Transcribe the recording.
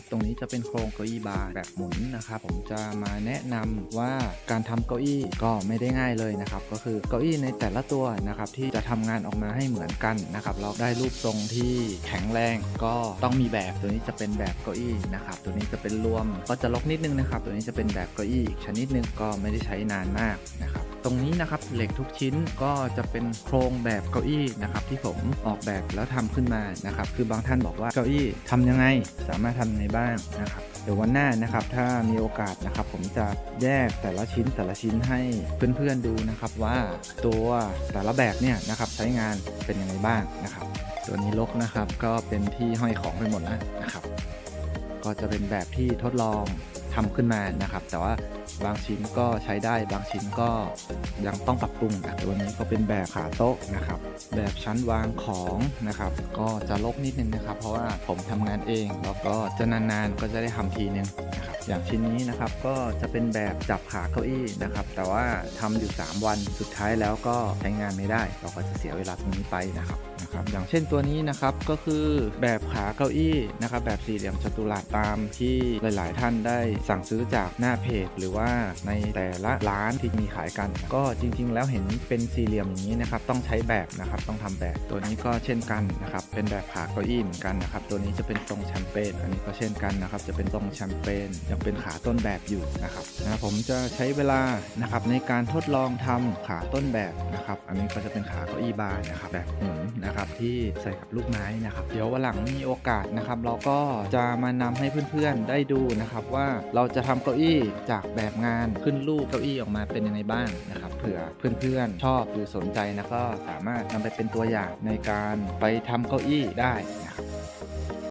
นะครับ ตรงนี้จะเป็นโครงเก้าอี้บาร์แบบหมุนนะครับ ผมจะมาแนะนำว่าการทำเก้าอี้ก็ไม่ได้ง่ายเลยนะครับ ก็คือเก้าอี้ในแต่ละตัวนะครับที่จะทำงานออกมาให้เหมือนกันนะครับ เราได้รูปทรงที่แข็งแรงก็ต้องมีแบบตัวนี้จะเป็นแบบเก้าอี้นะครับ ตัวนี้จะเป็นรวมก็จะลกนิดนึงนะครับ ตัวนี้จะเป็นแบบเก้าอี้อีกชนิดนึงก็ไม่ได้ใช้นานมากนะครับ ตรงนี้นะครับเหล็กทุกชิ้นก็จะเป็นโครงแบบเก้าอี้นะครับที่ผมออกแบบแล้วทำขึ้นมานะครับคือบางท่านบอกว่าเก้าอี้ทำยังไงสามารถทำยังไงบ้างนะครับเดี๋ยววันหน้านะครับถ้ามีโอกาสนะครับผมจะแยกแต่ละชิ้นแต่ละชิ้นให้เพื่อนๆดูนะครับว่าตัวแต่ละแบบเนี่ยนะครับใช้งานเป็นยังไงบ้างนะครับ ตัวนี้ลกนะครับก็เป็นที่ห้อยของไปหมดแล้วนะครับ ก็จะเป็นแบบที่ทดลอง ทำขึ้นมานะครับ แต่ว่าบางชิ้นก็ใช้ได้บางชิ้นก็ยังต้องปรับปรุงอะตัวนี้ก็เป็นแบบขาโต๊ะนะครับ แบบชั้นวางของนะครับ ก็จะลกนิดนึงนะครับ เพราะว่าผมทำงานเองแล้วก็จะนานๆก็จะได้ทำทีนึงนะครับอย่างชิ้นนี้นะครับก็จะเป็นแบบจับขาเก้าอี้นะครับ แต่ว่าทำอยู่ 3 วันสุดท้ายแล้วก็ใช้งานไม่ได้ เราก็จะเสียเวลาตรงนี้ไปนะครับ นะครับอย่างเช่นตัวนี้นะครับก็คือแบบขาเก้าอี้นะครับแบบสี่เหลี่ยมจัตุรัสตามที่หลาย ๆ ท่านได้สั่งซื้อจากหน้าเพจ หรือว่าในแต่ละร้านที่มีขายกัน ก็จริง ๆ แล้วเห็นเป็นสี่เหลี่ยมอย่างนี้นะครับต้องใช้แบบนะครับต้องทำแบบตัวนี้ก็เช่นกันนะครับเป็นแบบขาเก้าอี้เหมือนกันนะครับตัวนี้จะเป็นทรงแชมเปญอันนี้ก็เช่นกันนะครับจะเป็นทรงแชมเปญยังเป็นขาต้นแบบอยู่นะครับนะผมจะใช้เวลานะครับในการทดลองทำขาต้นแบบนะครับอันนี้ก็จะเป็นขาเก้าอี้บาร์นะครับแบบหมุนนะครับที่ใส่กับลูกไม้นะครับเดี๋ยววันหลังมีโอกาสนะครับ เราก็จะมานำให้เพื่อนๆได้ดูนะครับ ว่าเราจะทำเก้าอี้จากแบบงานขึ้นรูปเก้าอี้ออกมาเป็นยังไงบ้างนะครับเผื่อเพื่อนๆชอบหรือสนใจนะก็สามารถนำไปเป็นตัวอย่างในการไปทำเก้าอี้ได้นะครับ